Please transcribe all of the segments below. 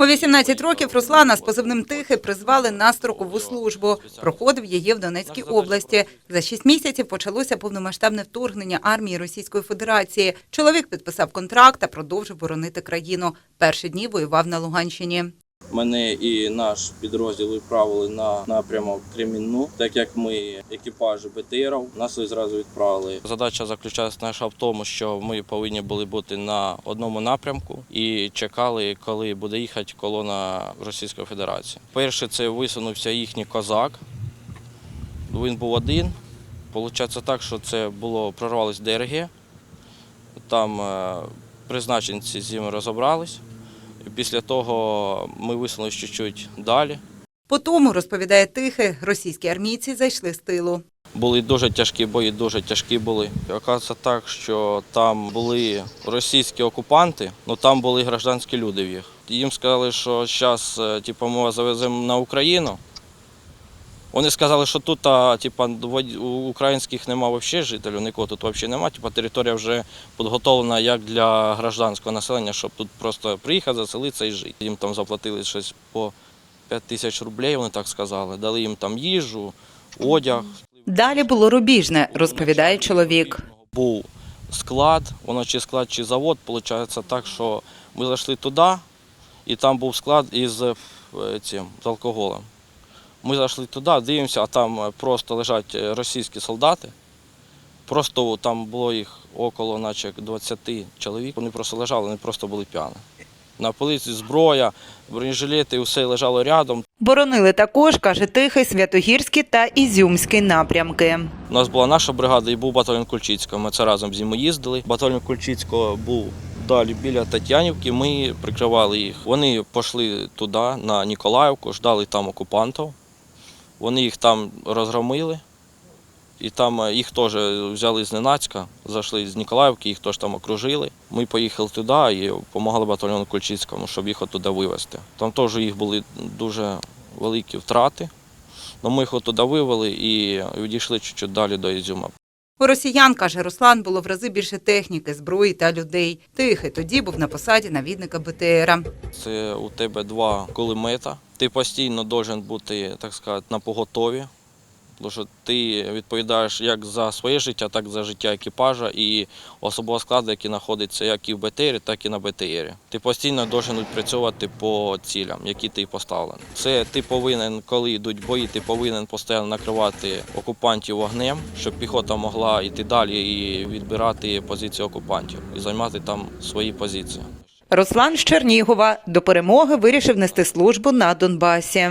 У 18 років Руслана з позивним Тихий призвали на строкову службу. Проходив її в Донецькій області. За шість місяців почалося повномасштабне вторгнення армії Російської Федерації. Чоловік підписав контракт та продовжив боронити країну. Перші дні воював на Луганщині. Мене і наш підрозділ відправили на напрямок Кремінну, так як ми екіпаж БТРів, нас зразу відправили. Задача заключалася наша в тому, що ми повинні були бути на одному напрямку і чекали, коли буде їхати колона Російської Федерації. Перше, це висунувся їхній козак. Він був один. Получається так, що це було прорвалось ДРГ. Там е, призначенці з ними розібрались. Після того ми висунулися чуть-чуть далі. По тому, розповідає тихе, російські армійці зайшли з тилу. Були дуже тяжкі бої, дуже тяжкі були. Оказується так, що там були російські окупанти, але там були гражданські люди в їх. Їм сказали, що зараз типу, ми вас завеземо на Україну. Вони сказали, що тут а, у українських немає взагалі жителів, нікого тут взагалі немає. Типу, територія вже підготовлена як для гражданського населення, щоб тут просто приїхати, заселитися і жити. Їм там заплатили щось по 5 тисяч рублей, вони так сказали. Дали їм там їжу, одяг. Далі було рубіжне, розповідає чоловік. Був склад, воно чи склад, чи завод. Виходить так, що ми зайшли туди, і там був склад із е, цим, з алкоголем. Ми зайшли туди, дивимося, а там е, просто лежать е, російські солдати. Просто там було їх около наче 20 чоловік. Вони просто лежали, вони просто були п'яні. На полиці зброя, бронежилети, усе лежало рядом. Боронили також, каже Тихий, Святогірський та Ізюмський напрямки. У нас була наша бригада і був батальйон Кульчицького. Ми це разом з ними їздили. Батальйон Кульчицького був далі біля Тетянівки. Ми прикривали їх. Вони пішли туди, на Ніколаївку, ждали там окупантів. Вони їх там розгромили. І там е, їх теж взяли зненацька, зайшли з Ніколаївки, їх теж там окружили. Ми поїхали туди і допомагали батальйону Кульчицькому, щоб їх оттуда вивезти. Там теж їх були дуже великі втрати. Ну, ми їх туди вивели і відійшли чуть-чуть далі до Ізюма. У росіян, каже Руслан, було в рази більше техніки, зброї та людей. Тихий тоді був на посаді навідника БТРа. Це у тебе два кулемета. Ти постійно должен бути, так сказати, на поготові. Тому що ти відповідаєш як за своє життя, так і за життя екіпажа і особового складу, який знаходиться як і в БТРі, так і на БТРі. Ти постійно должен відпрацьовувати по цілям, які ти поставлений. Це ти повинен, коли йдуть бої, ти повинен постійно накривати окупантів вогнем, щоб піхота могла йти далі і відбирати позиції окупантів і займати там свої позиції. Руслан з Чернігова до перемоги вирішив нести службу на Донбасі.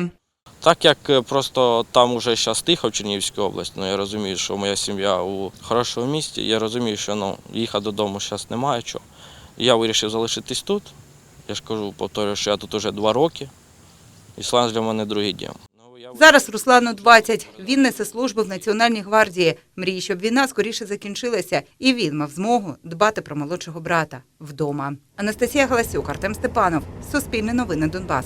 Так як е, просто там уже зараз тихо в Чернігівській області, ну я розумію, що моя сім'я у хорошому місті, я розумію, що ну, їхати додому зараз немає чого. Я вирішив залишитись тут. Я ж кажу, повторюю, що я тут уже два роки. Ісланд для мене другий дім. Зараз Руслану 20. Він несе службу в Національній гвардії. Мріє, щоб війна скоріше закінчилася, і він мав змогу дбати про молодшого брата вдома. Анастасія Галасюк, Артем Степанов. Суспільне новини Донбас.